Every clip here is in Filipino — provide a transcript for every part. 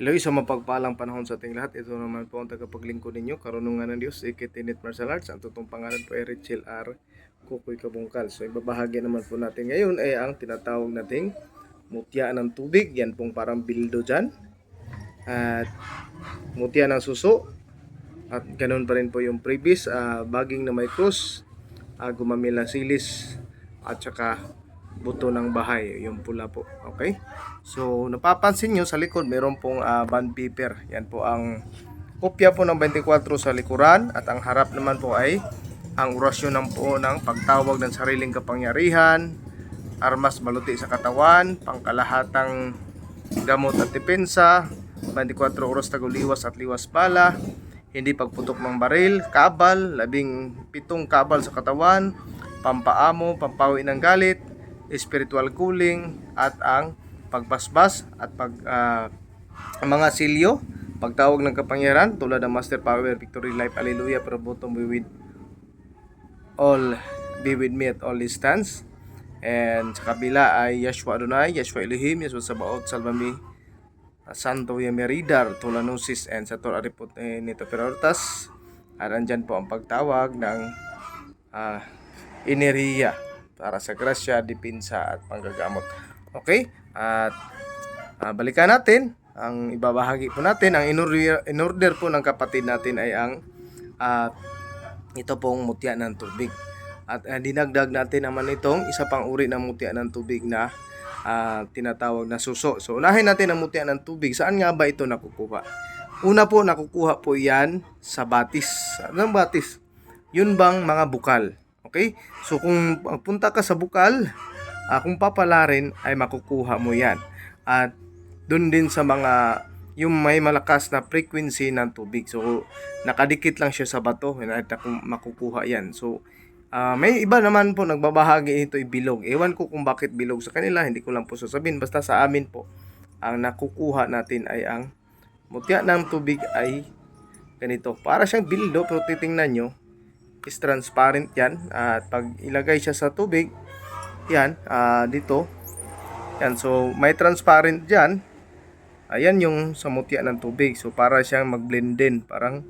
Hello, isang mapagpalang panahon sa ating lahat. Ito naman po ang tagapaglingkod ninyo. Karunungan ng Diyos, Ikitinit Martial Arts. Ang totoong pangalan po ay Richel R. Kukoy Kabungkal. So, ibabahagi naman po natin ngayon ay ang tinatawag nating mutya ng tubig. Yan pong parang bildo dyan. At mutya ng suso. At ganun pa rin po yung previous. ah, baging na may cross. Uh, gumamilang silis. At saka buto ng bahay. Yung pula po. Okay? So, napapansin nyo sa likod, meron pong ah, band paper. Yan po ang kopya po ng 24 sa likuran at ang harap naman po ay ang orasyon ng po ng pagtawag ng sariling kapangyarihan, armas maluti sa katawan, pangkalahatang gamot at depensa, 24 oras taguliwas at liwas bala, hindi pagputok ng baril, kabal, labing pitong kabal sa katawan, pampaamo, pampawi ng galit, spiritual cooling, at ang pagbasbas at pag ang mga silyo, pagtawag ng kapangyarihan tulad ng Master Power, Victory Life, Hallelujah, pero bottom be with all be with me at all distance. And sa kabila ay Yeshua Adonai, Yeshua Elohim, Yeshua Sabaoth, Salvami, Santo Yameridar, Tulanosis, and Sator Aripot eh, Nito Perortas. At andyan po ang pagtawag ng ah, enerhiya para sa grasya, dipinsa at panggagamot. Okay? At ah, balikan natin ang ibabahagi po natin ang inorder, po ng kapatid natin ay ang ah, ito pong mutya ng tubig. At ah, dinagdag natin naman itong isa pang uri ng mutya ng tubig na ah, tinatawag na suso. So unahin natin ang mutya ng tubig. Saan nga ba ito nakukuha? Una po nakukuha po yan sa batis. Anong batis? Yun bang mga bukal. Okay? So kung punta ka sa bukal, ah, kung papalarin ay makukuha mo yan. At doon din sa mga yung may malakas na frequency ng tubig. So nakadikit lang siya sa bato at makukuha yan. So ah, may iba naman po nagbabahagi ito bilog. Ewan ko kung bakit bilog sa kanila, hindi ko lang po sasabihin. Basta sa amin po, ang nakukuha natin ay ang mutya ng tubig ay ganito. Para siyang bildo pero titingnan nyo, is transparent yan. At pag ilagay siya sa tubig, yan, ah, dito, yan, so may transparent dyan. Ayan yung sa mutya ng tubig. So para siyang mag-blend din. Parang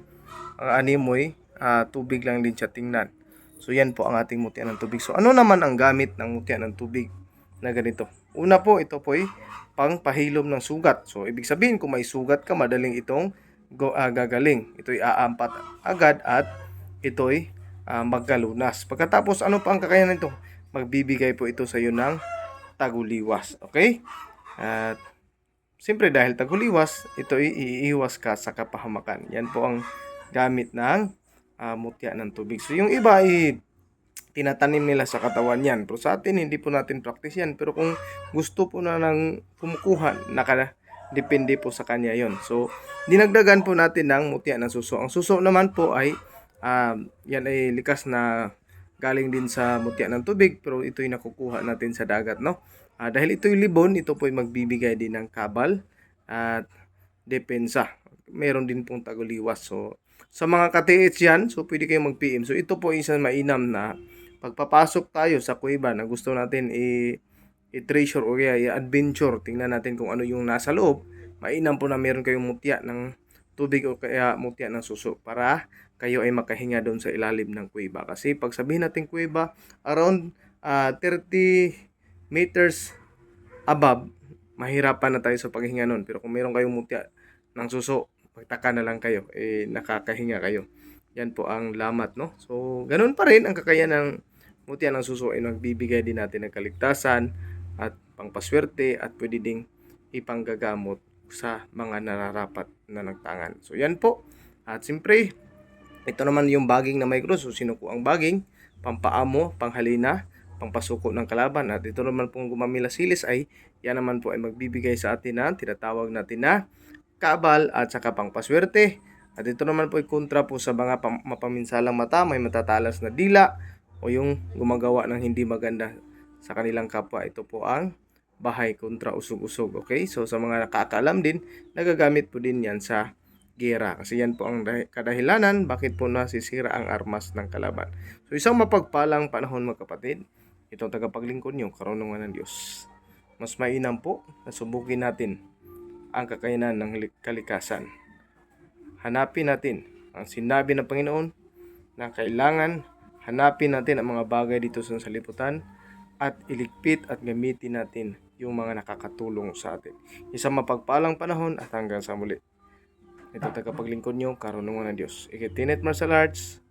ang animoy, ah, tubig lang din siya tingnan. So yan po ang ating mutya ng tubig. So ano naman ang gamit ng mutya ng tubig na ganito? Una po, ito po ay pang pahilom ng sugat. So ibig sabihin kung may sugat ka, madaling itong go, ah, gagaling. Ito'y aampat agad at ito'y ah, magkalunas. Pagkatapos, ano pa ang kakayanan nito? Magbibigay po ito sa iyo ng taguliwas. Okay? At Siyempre dahil taguliwas, ito iiwas ka sa kapahamakan. Yan po ang gamit ng ah, mutya ng tubig. So yung iba ay tinatanim nila sa katawan yan. Pero sa atin, hindi po natin practice yan. Pero kung gusto po na ng kumukuha, naka, depende po sa kanya yon So, dinagdagan po natin ng mutya ng suso. Ang suso naman po ay, ah, yan ay likas na galing din sa mutya ng tubig. Pero ito'y nakukuha natin sa dagat, no? Ah, dahil ito'y libon, ito po'y magbibigay din ng kabal at depensa. Meron din pong taguliwas. So, sa mga katiits yan, so pwede kayong mag-PM. So, ito po isang mainam na pagpapasok tayo sa kuweba na gusto natin i- i-treasure o kaya i-adventure. Tingnan natin kung ano yung nasa loob. Mainam po na meron kayong mutya ng tubig o kaya mutya ng suso para kayo ay makahinga doon sa ilalim ng kuweba. Kasi pag sabihin natin kuweba, around ah, 30 meters above, mahirapan na tayo sa paghinga nun. Pero kung meron kayong mutya ng suso, pagtaka na lang kayo, eh nakakahinga kayo. Yan po ang lamat, no? So, ganun pa rin ang kakayanan ng mutya ng suso ay nagbibigay din natin ng kaligtasan at pangpaswerte at pwede ding ipanggagamot sa mga nararapat na nagtangan. So, yan po. At siyempre, ito naman yung baging na may cross. So, sino po ang baging? Pampaamo, panghalina, pangpasuko ng kalaban. At ito naman pong gumamila silis ay yan naman po ay magbibigay sa atin na tinatawag natin na kabal at saka pangpaswerte. At ito naman po ay kontra po sa mga pam- mapaminsalang mata, may matatalas na dila o yung gumagawa ng hindi maganda sa kanilang kapwa. Ito po ang bahay kontra usog-usog. Okay? So sa mga nakakaalam din, nagagamit po din yan sa gera. Kasi yan po ang dahi- kadahilanan bakit po nasisira ang armas ng kalaban. So isang mapagpalang panahon mga kapatid, itong tagapaglingkod nyo, karunungan ng Diyos. Mas mainam po na subukin natin ang kakayanan ng lik- kalikasan. Hanapin natin ang sinabi ng Panginoon na kailangan hanapin natin ang mga bagay dito sa saliputan at iligpit at gamitin natin yung mga nakakatulong sa atin. Isang mapagpalang panahon at hanggang sa muli. Ito tagapaglingkod nyo, karunungan ng Diyos. Ikitinet Martial Arts,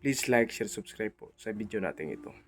please like, share, subscribe po sa video natin ito.